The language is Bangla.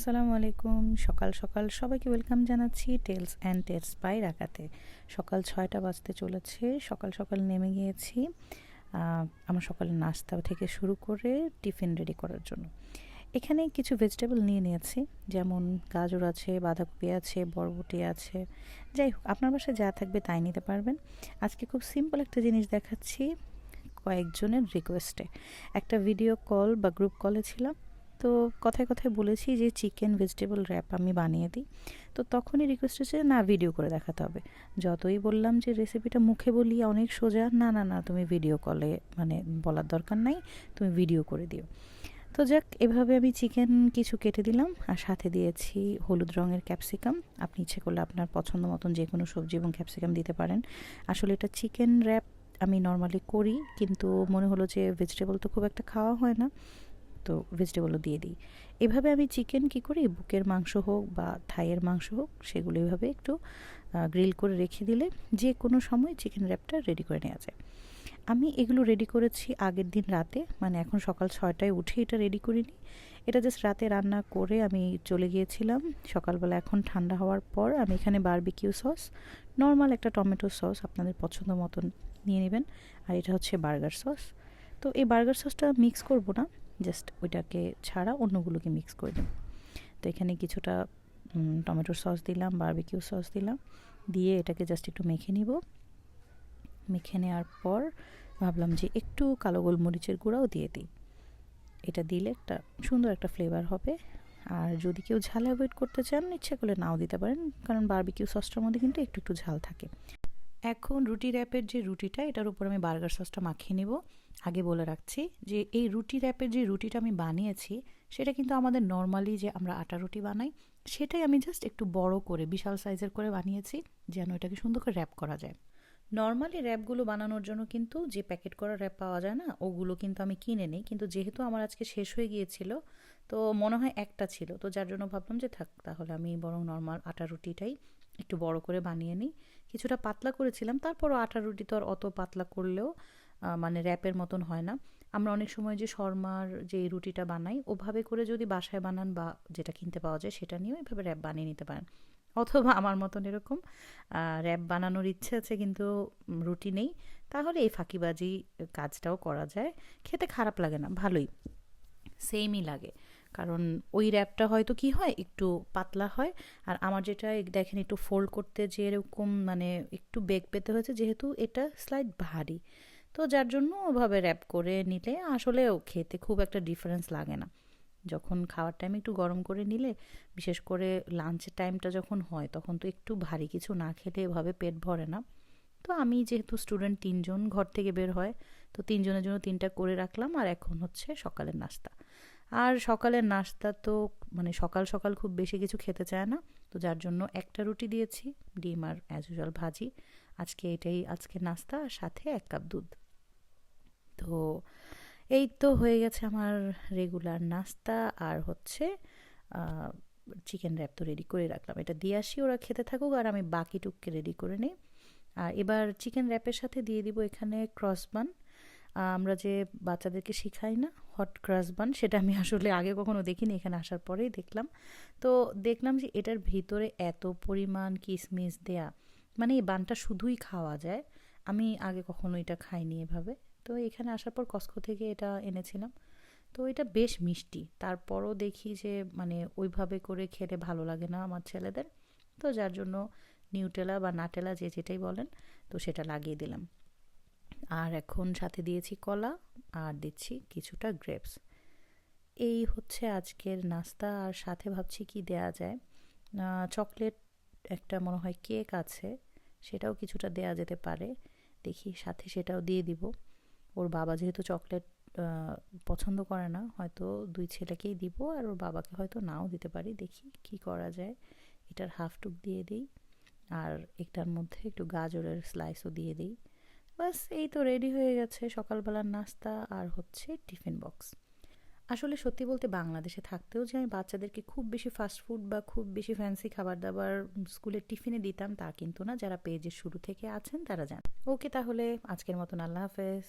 আসসালামু আলাইকুম। সকাল সকাল সবাইকে ওয়েলকাম জানাচ্ছি টেলস অ্যান্ড টেলস বাই রাখাতে সকাল ছয়টা বাজতে চলেছে, সকাল সকাল নেমে গিয়েছি আমার সকালের নাস্তা থেকে শুরু করে টিফিন রেডি করার জন্য। এখানে কিছু ভেজিটেবল নিয়ে নিয়েছি, যেমন গাজর আছে, বাঁধাকপি আছে, বরবটি আছে। যাই হোক, আপনার বাসায় যা থাকবে তাই নিতে পারবেন। আজকে খুব সিম্পল একটা জিনিস দেখাচ্ছি কয়েকজনের রিকোয়েস্টে একটা ভিডিও কল বা গ্রুপ কলে ছিলাম তো কথায় কথায় বলেছি যে চিকেন ভেজিটেবল র্যাপ আমি বানিয়ে দিই। তো তখনই রিকোয়েস্ট হচ্ছে না ভিডিও করে দেখাতে হবে। যতই বললাম যে রেসিপিটা মুখে বলি, অনেক সোজা, না না না, তুমি ভিডিও কলে মানে বলার দরকার নাই, তুমি ভিডিও করে দিও। তো যাক, এভাবে আমি চিকেন কিছু কেটে দিলাম আর সাথে দিয়েছি হলুদ রঙের ক্যাপসিকাম আপনি ইচ্ছে করলে আপনার পছন্দ মতন যে কোনো সবজি এবং ক্যাপসিকাম দিতে পারেন। আসলে এটা চিকেন র্যাপ আমি নর্মালি করি, কিন্তু মনে হলো যে ভেজিটেবল তো খুব একটা খাওয়া হয় না। তো ভেজিটেবলও দিয়ে দিই। এভাবে আমি চিকেন কি করি? বুকের মাংস হোক বা থাইয়ের মাংস হোক, সেগুলো এভাবে একটু গ্রিল করে রেখে দিলে যে কোনো সময় চিকেন র্যাপটা রেডি করে নেওয়া যায়। আমি এগুলো রেডি করেছি আগের দিন রাতে মানে এখন সকাল ছয়টায় উঠে এটা রেডি করিনি। এটা জাস্ট রাতে রান্না করে আমি চলে গিয়েছিলাম। সকালবেলা এখন ঠান্ডা হওয়ার পর আমি এখানে বারবিকিউ সস নর্মাল একটা টমেটো সস আপনাদের পছন্দ মতন নিয়ে নেবেন। আর এটা হচ্ছে বার্গার সস তো এই বার্গার সসটা মিক্স করব না। জাস্ট ওইটাকে ছাড়া অন্যগুলোকে মিক্স করে দেব। তো এখানে কিছুটা টমেটোর সস দিলাম, বারবিকিউ সস দিলাম, দিয়ে এটাকে জাস্ট একটু মেখে নিব। মেখে নেওয়ার পর ভাবলাম যে একটু কালো গোলমরিচের গুঁড়াও দিয়ে দিই। এটা দিলে একটা সুন্দর একটা ফ্লেভার হবে। আর যদি কেউ ঝাল অ্যাভয়েড করতে চান, ইচ্ছে করলে নাও দিতে পারেন, কারণ বারবিকিউ সসটার মধ্যে কিন্তু একটু একটু ঝাল থাকে। এখন রুটি র্যাপের যে রুটিটা, এটার উপর আমি বার্গার সসটা মাখিয়ে নিব। আগে বলে রাখছি যে এই রুটি র্যাপের যে রুটিটা আমি বানিয়েছি, সেটা কিন্তু আমাদের নর্মালি যে আমরা আটা রুটি বানাই, সেটাই আমি জাস্ট একটু বড় করে, বিশাল সাইজের করে বানিয়েছি যেন এটাকে সুন্দর করে র্যাপ করা যায়। নর্মালি র্যাপগুলো বানানোর জন্য কিন্তু যে প্যাকেট করা র্যাপ পাওয়া যায় না, ওগুলো কিন্তু আমি কিনে নিই। কিন্তু যেহেতু আমার আজকে শেষ হয়ে গিয়েছিল, তো মনে হয় একটা ছিল। তো যার জন্য ভাবলাম যে থাক, তাহলে আমি বরং নর্মাল আটা রুটিটাই একটু বড় করে বানিয়ে নিই। কিছুটা পাতলা করেছিলাম, তারপরও আটা রুটি তো আর অত পাতলা করলেও মানে র্যাপের মতন হয় না। আমরা অনেক সময় যে শর্মার যে রুটিটা বানাই, ওভাবে করে যদি বাসায় বানান বা যেটা কিনতে পাওয়া যায়, সেটা নিয়েও এভাবে র্যাপ বানিয়ে নিতে পারেন। অথবা আমার মতন এরকম র্যাপ বানানোর ইচ্ছে আছে কিন্তু রুটি নেই, তাহলে এই ফাঁকিবাজি কাজটাও করা যায়। খেতে খারাপ লাগে না, ভালোই। সেমই লাগে। কারণ ওই র্যাপটা হয়তো কি হয়, একটু পাতলা হয়। আর আমার যেটা দেখেন একটু ফোল্ড করতে যে এরকম মানে একটু বেগ পেতে হয়েছে, যেহেতু এটা স্লাইড ভারী। তো যার জন্য ওভাবে র্যাপ করে নিলে আসলেও খেতে খুব একটা ডিফারেন্স লাগে না। যখন খাওয়ার টাইম একটু গরম করে নিলে, বিশেষ করে লাঞ্চের টাইমটা যখন হয়, তখন তো একটু ভারী কিছু না খেলে এভাবে পেট ভরে না। তো আমি যেহেতু স্টুডেন্ট তিনজন ঘর থেকে বের হয়, তো তিনজনের জন্য তিনটা করে রাখলাম আর এখন হচ্ছে সকালের নাস্তা। আর সকালের নাস্তা তো মানে সকাল সকাল খুব বেশি কিছু খেতে চায় না, তো যার জন্য একটা রুটি দিয়েছি, ডিম আর অ্যাজ ইউজুয়াল ভাজি। আজকে এটাই, আজকে নাস্তা, আর সাথে এক কাপ দুধ। তো এই তো হয়ে গেছে আমার রেগুলার নাস্তা আর হচ্ছে চিকেন র্যাপ তো রেডি করে রাখলাম। এটা দিয়ে আসি, ওরা খেতে থাকুক আর আমি বাকি টুককে রেডি করে নিই। আর এবার চিকেন র্যাপের সাথে দিয়ে দিব এখানে ক্রস বান আমরা যে বাচ্চাদেরকে শিখাই না হট ক্রাস বান সেটা আমি আসলে আগে কখনো দেখিনি, এখানে আসার পরেই দেখলাম। তো দেখলাম যে এটার ভিতরে এত পরিমাণ কিসমিস দেয়া মানে এই বানটা শুধুই খাওয়া যায়। আমি আগে কখনো এটা খাইনি এভাবে। তো এখানে আসার পর কস্কো থেকে এটা এনেছিলাম। তো এটা বেশ মিষ্টি। তারপরও দেখি যে মানে ওইভাবে করে খেলে ভালো লাগে না আমার ছেলেদের। তো যার জন্য নিউটেলা বা নাটেলা যে যেটাই বলেন, তো সেটা লাগিয়ে দিলাম। আর এখন সাথে দিয়েছি কলা আর দিচ্ছি কিছুটা গ্রেপস এই হচ্ছে আজকের নাস্তা। আর সাথে ভাবছি কি দেয়া যায়। চকলেট একটা মনে হয় কেক আছে, সেটাও কিছুটা দেয়া যেতে পারে। দেখি সাথে সেটাও দিয়ে দিব। ওর বাবা যেহেতু চকলেট পছন্দ করে না, হয়তো দুই ছেলেকেই দিব আর ওর বাবাকে হয়তো নাও দিতে পারি, দেখি কি করা যায়। এটার হাফ টুক দিয়ে দিই আর একটার মধ্যে একটু গাজরের স্লাইসও দিয়ে দিই। বাস এই তো রেডি হয়ে গেছে সকালবেলার নাস্তা আর হচ্ছে টিফিন বক্স আসলে সত্যি বলতে বাংলাদেশে থাকতেও যে আমি বাচ্চাদেরকে খুব বেশি ফাস্ট ফুড বা খুব বেশি ফ্যান্সি খাবার দাবার স্কুলের টিফিনে দিতাম তা কিন্তু না, যারা পেজের শুরু থেকে আছেন তারা জান ওকে তাহলে, আজকের মতন আল্লাহ হাফেজ।